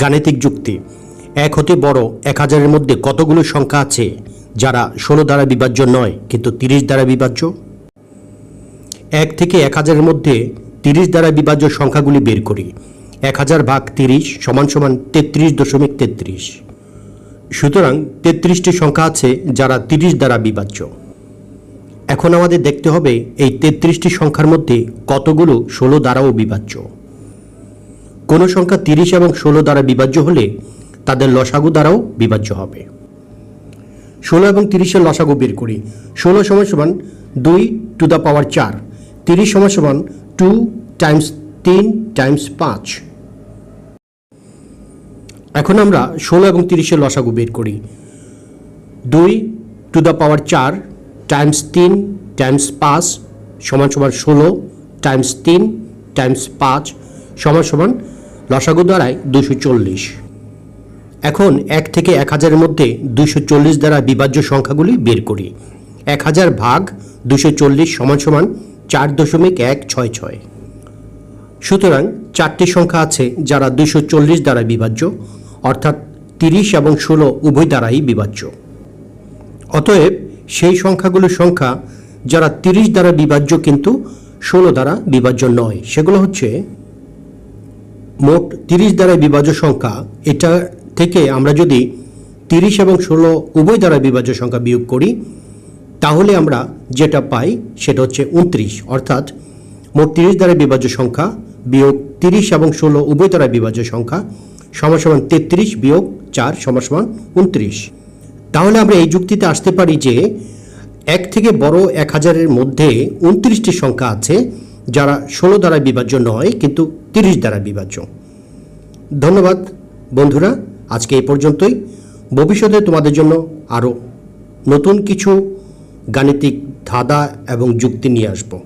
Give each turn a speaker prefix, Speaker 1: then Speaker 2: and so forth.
Speaker 1: গাণিতিক যুক্তি। এক হতে বড়, এক হাজারের মধ্যে কতগুলো সংখ্যা আছে যারা ষোলো দ্বারা বিভাজ্য নয়, কিন্তু তিরিশ দ্বারা বিভাজ্য? এক থেকে এক হাজারের মধ্যে তিরিশ দ্বারা বিভাজ্য সংখ্যাগুলি বের করি। এক হাজার ভাগ তিরিশ সমান সমান তেত্রিশ দশমিক তেত্রিশ। সুতরাং তেত্রিশটি সংখ্যা আছে যারা তিরিশ দ্বারা বিভাজ্য। এখন আমাদের দেখতে হবে এই তেত্রিশটি সংখ্যার মধ্যে কতগুলো ষোলো দ্বারাও বিভাজ্য। কোনো সংখ্যা তিরিশ এবং ষোলো দ্বারা বিভাজ্য হলে তাদের লসাগু দ্বারাও বিভাজ্য হবে। ষোলো এবং তিরিশের লসাগু বের করি। ষোলো সমান সমান দুই টু দ্য পাওয়ার চার। তিরিশ সমান সমান টু টাইমস তিন টাইমস পাঁচ। এখন আমরা ষোলো এবং তিরিশের লসাগু বের করি। দুই টু দ্য পাওয়ার চার টাইমস তিন টাইমস পাঁচ সমান সমান ষোলো টাইমস তিন টাইমস পাঁচ সমান সমান লসাগু দ্বারায় দুশো চল্লিশ। এখন এক থেকে এক হাজারের মধ্যে দুশো চল্লিশ দ্বারা বিভাজ্য সংখ্যাগুলি বের করি। এক হাজার ভাগ দুশো চল্লিশ সমান সমান চার দশমিক এক ছয় ছয়। সুতরাং চারটি সংখ্যা আছে যারা দুশো চল্লিশ দ্বারা বিভাজ্য, অর্থাৎ তিরিশ এবং ষোলো উভয় দ্বারাই বিভাজ্য। অতএব সেই সংখ্যাগুলোর সংখ্যা যারা তিরিশ দ্বারা বিভাজ্য কিন্তু ষোলো দ্বারা বিভাজ্য নয়, সেগুলো হচ্ছে মোট তিরিশ দ্বারা বিভাজ্য সংখ্যা, এটা থেকে আমরা যদি তিরিশ এবং ষোলো উভয় দ্বারা বিভাজ্য সংখ্যা বিয়োগ করি, তাহলে আমরা যেটা পাই সেটা হচ্ছে উনত্রিশ। অর্থাৎ মোট তিরিশ দ্বারা বিভাজ্য সংখ্যা বিয়োগ তিরিশ এবং ষোলো উভয় দ্বারা বিভাজ্য সংখ্যা সমান তেত্রিশ বিয়োগ চার সমান উনত্রিশ। তাহলে আমরা এই যুক্তিতে আসতে পারি যে এক থেকে বড় এক হাজারের মধ্যে উনত্রিশটি সংখ্যা আছে যারা ষোলো দ্বারা বিভাজ্য নয়, কিন্তু তিরিশ দ্বারা বিভাজ্য। ধন্যবাদ, বন্ধুরা। আজকে এই পর্যন্তই। ভবিষ্যতে তোমাদের জন্য আরও নতুন কিছু গাণিতিক ধাঁধা এবং যুক্তি নিয়ে আসব।